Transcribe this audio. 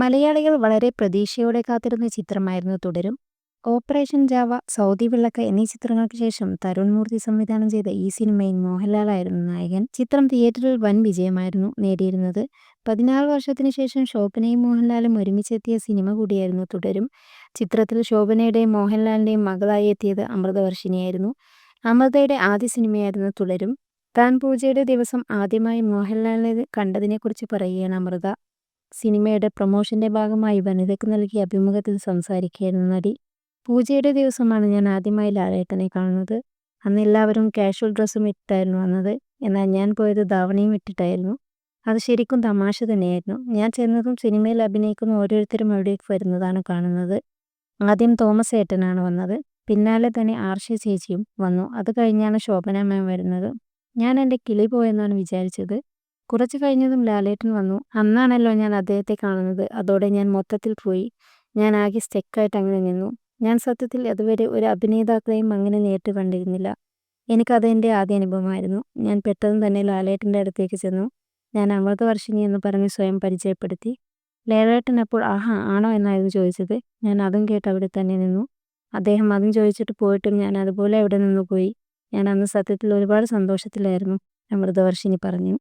മലയാളികൾ വളരെ പ്രതീക്ഷയോടെ കാത്തിരുന്ന ചിത്രമായിരുന്നു തുടരും. ഓപ്പറേഷൻ ജാവ, സൗദി വിളക്ക് എന്നീ ചിത്രങ്ങൾക്ക് ശേഷം തരുൺ മൂർത്തി സംവിധാനം ചെയ്ത ഈ സിനിമയിൽ മോഹൻലാലായിരുന്നു നായകൻ. ചിത്രം തിയേറ്ററിൽ വൻ വിജയമായിരുന്നു നേടിയിരുന്നത്. പതിനാറ് വർഷത്തിനു ശേഷം ശോഭനയും മോഹൻലാലും ഒരുമിച്ചെത്തിയ സിനിമ കൂടിയായിരുന്നു തുടരും. ചിത്രത്തിൽ ശോഭനയുടെയും മോഹൻലാലിന്റെയും മകളായി എത്തിയത് അമൃതവർഷിണിയായിരുന്നു. അമൃതയുടെ ആദ്യ സിനിമയായിരുന്നു തുടരും. താൻ പൂജയുടെ ദിവസം ആദ്യമായി മോഹൻലാലിനെ കണ്ടതിനെക്കുറിച്ച് പറയുകയാണ് അമൃത. സിനിമയുടെ പ്രൊമോഷന്റെ ഭാഗമായി വനിതയ്ക്ക് നൽകിയ അഭിമുഖത്തിൽ സംസാരിക്കുകയായിരുന്നു നടി. പൂജയുടെ ദിവസമാണ് ഞാൻ ആദ്യമായി ലാലേട്ടനെ കാണുന്നത്. അന്ന് എല്ലാവരും കാഷ്വൽ ഡ്രസ്സും ഇട്ടിട്ടായിരുന്നു വന്നത്. എന്നാൽ ഞാൻ പോയത് ധാവണിയും ഇട്ടിട്ടായിരുന്നു. അത് ശരിക്കും തമാശ തന്നെയായിരുന്നു. ഞാൻ ചെന്നതും സിനിമയിൽ അഭിനയിക്കുന്ന ഓരോരുത്തരും അവിടേക്ക് വരുന്നതാണ് കാണുന്നത്. ആദ്യം തോമസ് ഏട്ടനാണ് വന്നത്. പിന്നാലെ തന്നെ ആർഷ ചേച്ചിയും വന്നു. അത് കഴിഞ്ഞാണ് ശോഭന മാം വരുന്നത്. ഞാൻ എന്റെ കിളി പോയെന്നാണ് വിചാരിച്ചത്. കുറച്ച് കഴിഞ്ഞതും ലാലേട്ടൻ വന്നു. അന്നാണല്ലോ ഞാൻ അദ്ദേഹത്തെ കാണുന്നത്. അതോടെ ഞാൻ മൊത്തത്തിൽ പോയി. ഞാൻ ആകെ സ്റ്റെക്കായിട്ട് അങ്ങനെ നിന്നു. ഞാൻ സത്യത്തിൽ അതുവരെ ഒരു അഭിനേതാക്കളെയും അങ്ങനെ നേരിട്ട് കണ്ടിരുന്നില്ല. എനിക്കത് എന്റെ ആദ്യ അനുഭവമായിരുന്നു. ഞാൻ പെട്ടെന്ന് തന്നെ ലാലേട്ടന്റെ അടുത്തേക്ക് ചെന്നു. ഞാൻ അമൃതവർഷിണി എന്ന് പറഞ്ഞ് സ്വയം പരിചയപ്പെടുത്തി. ലാലേട്ടൻ അപ്പോൾ ആഹാ ആണോ എന്നായിരുന്നു ചോദിച്ചത്. ഞാൻ അതും കേട്ട് അവിടെ തന്നെ നിന്നു. അദ്ദേഹം അതും ചോദിച്ചിട്ട് പോയിട്ടും ഞാൻ അതുപോലെ അവിടെ നിന്ന് പോയി. ഞാൻ അന്ന് സത്യത്തിൽ ഒരുപാട് സന്തോഷത്തിലായിരുന്നു. അമൃതവർഷിണി പറഞ്ഞു.